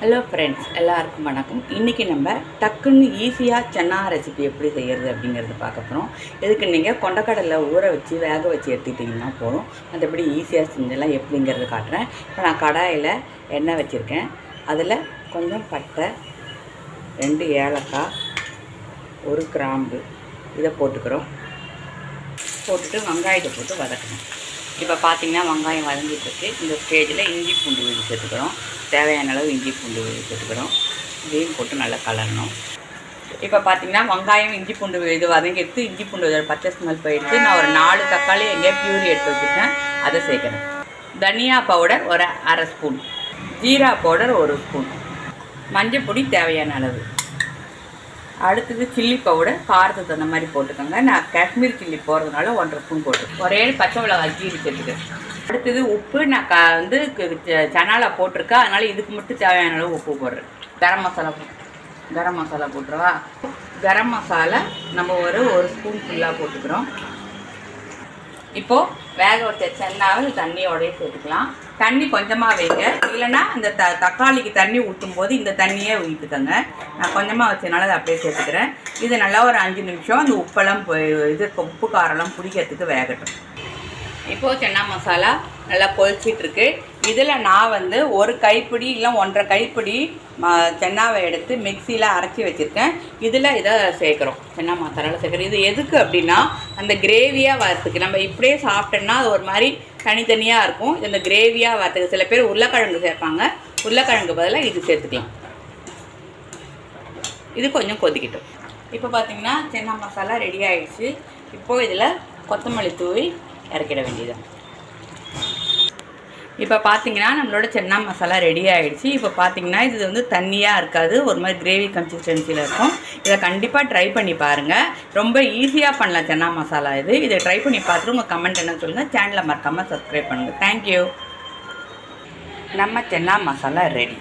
Hello friends எல்லாருக்கும் வணக்கம். இன்றைக்கி நம்ம டக்குன்னு ஈஸியாக சன்னா ரெசிபி எப்படி செய்கிறது அப்படிங்கிறது பார்க்க போகிறோம் இதுக்கு நீங்கள் கொண்டக்கடலை ஊற வச்சு வேக வச்சு எடுத்துக்கிட்டிங்கன்னா போதும். மற்றபடி ஈஸியாக செஞ்செல்லாம் எப்படிங்கிறது காட்டுறேன். இப்போ நான் கடாயில் எண்ணெய் வச்சுருக்கேன். அதில் கொஞ்சம் பட்டை ரெண்டு ஏலக்காய் ஒரு கிராம்பு இதை போட்டுக்கிறோம். போட்டுட்டு வெங்காயத்தை போட்டு வதக்கணும். இப்போ பார்த்தீங்கன்னா வெங்காயம் வதங்கிட்டு இருக்கு இந்த ஸ்டேஜில் இஞ்சி பூண்டு விழுது சேர்த்துக்கிறோம். தேவையான அளவு இஞ்சி பூண்டு விழுது சேர்த்துக்கிறோம். இதையும் போட்டு நல்லா கலரணும். இப்போ பார்த்தீங்கன்னா வெங்காயம் இஞ்சி பூண்டு இது வதங்கிடுத்து இஞ்சி பூண்டு இதோட பச்சை ஸ்மெல் போயிடுச்சு நான் ஒரு நாலு தக்காளி எங்கேயோ பியூரி எடுத்து வச்சுருக்கேன் அதை சேர்க்குறேன். தனியா பவுடர் ஒரு அரை ஸ்பூன். ஜீரா பவுடர் ஒரு ஸ்பூன். மஞ்சள் பொடி தேவையான அளவு. அடுத்தது சில்லி பவுடர் காரத்துக்கு தகுந்த மாதிரி போட்டுக்கோங்க. நான் காஷ்மீர் சில்லி போடுறதுனால ஒன்றரை ஸ்பூன் போட்டுருக்கேன் ஒரே பச்சை மிளகாய் ஜீரிக்கிறதுக்கு அடுத்தது உப்பு நான் க வந்து சனாலா போட்டிருக்கேன் அதனால் இதுக்கு மட்டும் தேவையான அளவு உப்பு போடுறேன். கரம் மசாலா போட்டு கரம் மசாலா போட்டுருவா கரம் மசாலா நம்ம ஒரு ஒரு ஸ்பூன் ஃபுல்லாக போட்டுக்கிறோம். இப்போது வேக வச்ச சென்னாவை தண்ணியோடய சேர்த்துக்கலாம். தண்ணி கொஞ்சமாக வைங்க. இல்லைன்னா இந்த த தக்காளிக்கு தண்ணி ஊற்றும் போது இந்த தண்ணியே ஊற்றிக்கோங்க நான் கொஞ்சமாக வச்சனால அதை அப்படியே சேர்த்துக்கிறேன். இது நல்லா ஒரு அஞ்சு நிமிஷம் அந்த உப்பெல்லாம் இது உப்பு காரெல்லாம் பிடிக்கிறதுக்கு வேகட்டும். இப்போது சென்னா மசாலா நல்லா கொதிச்சிட்ருக்கு. இதில் நான் வந்து ஒரு கைப்பிடி இல்லை ஒன்றரை கைப்பிடி ம சென்னாவை எடுத்து மிக்சியில் அரைச்சி வச்சுருக்கேன். இதில் இதை சேர்க்குறோம். சென்னா மசாலாவில் சேர்க்குறோம். இது எதுக்கு அப்படின்னா அந்த கிரேவியாக வரத்துக்கு நம்ம இப்படியே சாப்பிட்டோன்னா அது ஒரு மாதிரி தனித்தனியாக இருக்கும். இந்த கிரேவியாக வரத்துக்கு சில பேர் உருளைக்கிழங்கு சேர்ப்பாங்க. உருளைக்கிழங்கு பதிலாக இது சேர்த்துக்கலாம். இது கொஞ்சம் கொதிக்கட்டும். இப்போ பார்த்தீங்கன்னா சென்னா மசாலா ரெடி ஆகிடுச்சு இப்போது இதில் கொத்தமல்லி தூவி இறக்கிட வேண்டியதான் இப்போ பார்த்தீங்கன்னா நம்மளோட சென்னா மசாலா ரெடி ஆகிடுச்சு இப்போ பார்த்தீங்கன்னா இது வந்து தண்ணியாக இருக்காது. ஒரு மாதிரி கிரேவி கன்சிஸ்டன்சியில் இருக்கும். இதை கண்டிப்பாக ட்ரை பண்ணி பாருங்கள் ரொம்ப ஈஸியாக பண்ணலாம் சென்னா மசாலா இது. இதை ட்ரை பண்ணி பார்த்துட்டு உங்கள் கமெண்ட் என்ன சொல்லுங்கள் சேனலை மறக்காமல் சப்ஸ்கிரைப் பண்ணுங்கள் தேங்க்யூ நம்ம சென்னா மசாலா ரெடி